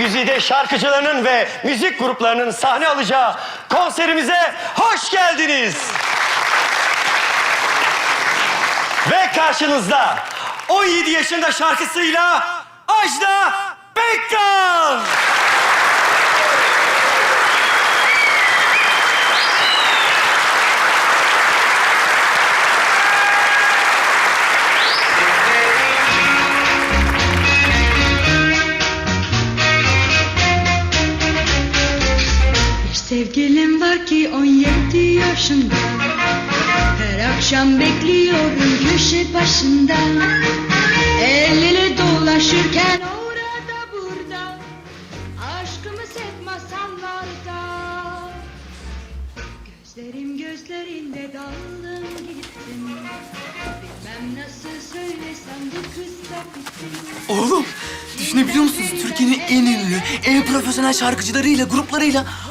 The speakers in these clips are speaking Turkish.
güzide şarkıcılarının ve müzik gruplarının sahne alacağı konserimize hoş geldiniz. Ve karşınızda 17 yaşında şarkısıyla Ajda Pekkan. Sevgilim var ki 17 yaşında. Her akşam bekliyorum köşe başında. El ele dolaşırken orada burada. Aşkımız hep masallarda Gözlerim gözlerinde daldım gittim. Bilmem nasıl söylesem bu kız da bittim. Oğlum düşünebiliyor musunuz? Türkiye'nin en ünlü, en profesyonel şarkıcılarıyla, gruplarıyla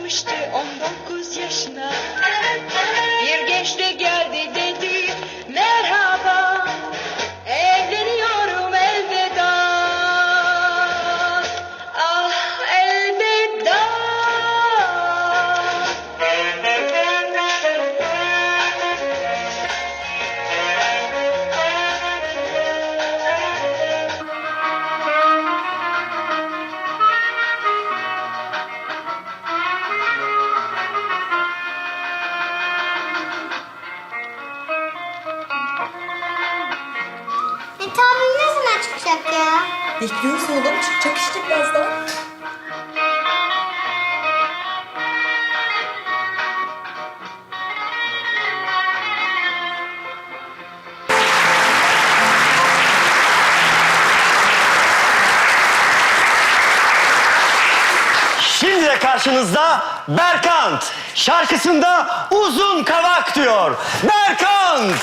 Basmıştı 19 yaşına. Bir genç Mete abim ne zaman çıkacak ya? Bekliyoruz oğlum. Çıkacak işte birazdan. Şimdi de karşınızda Berkant. Şarkısında uzun kavak diyor. Berkant.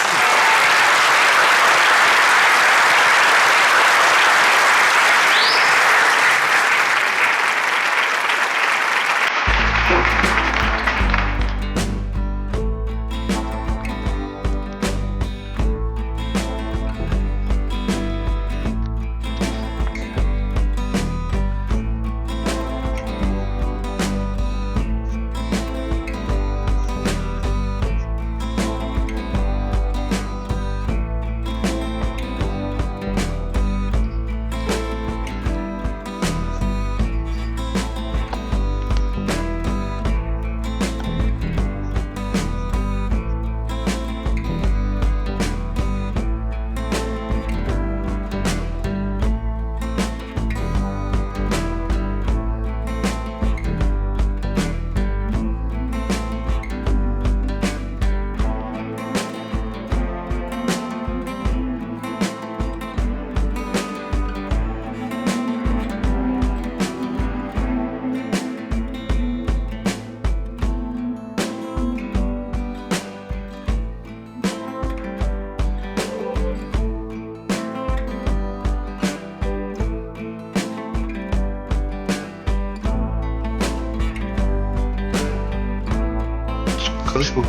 Karışma.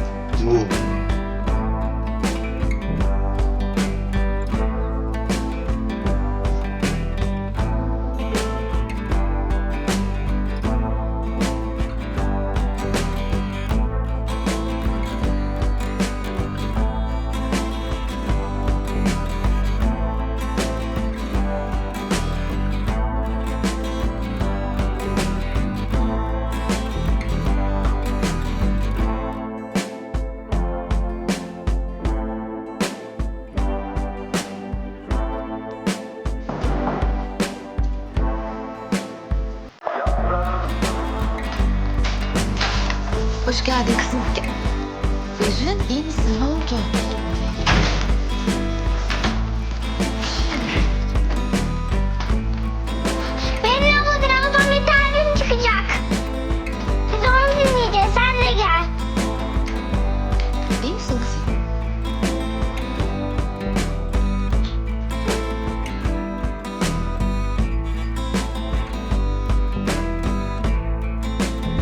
Bu. Hoş geldin kızım. Gel. Zerrin iyi misin? Ne oldu?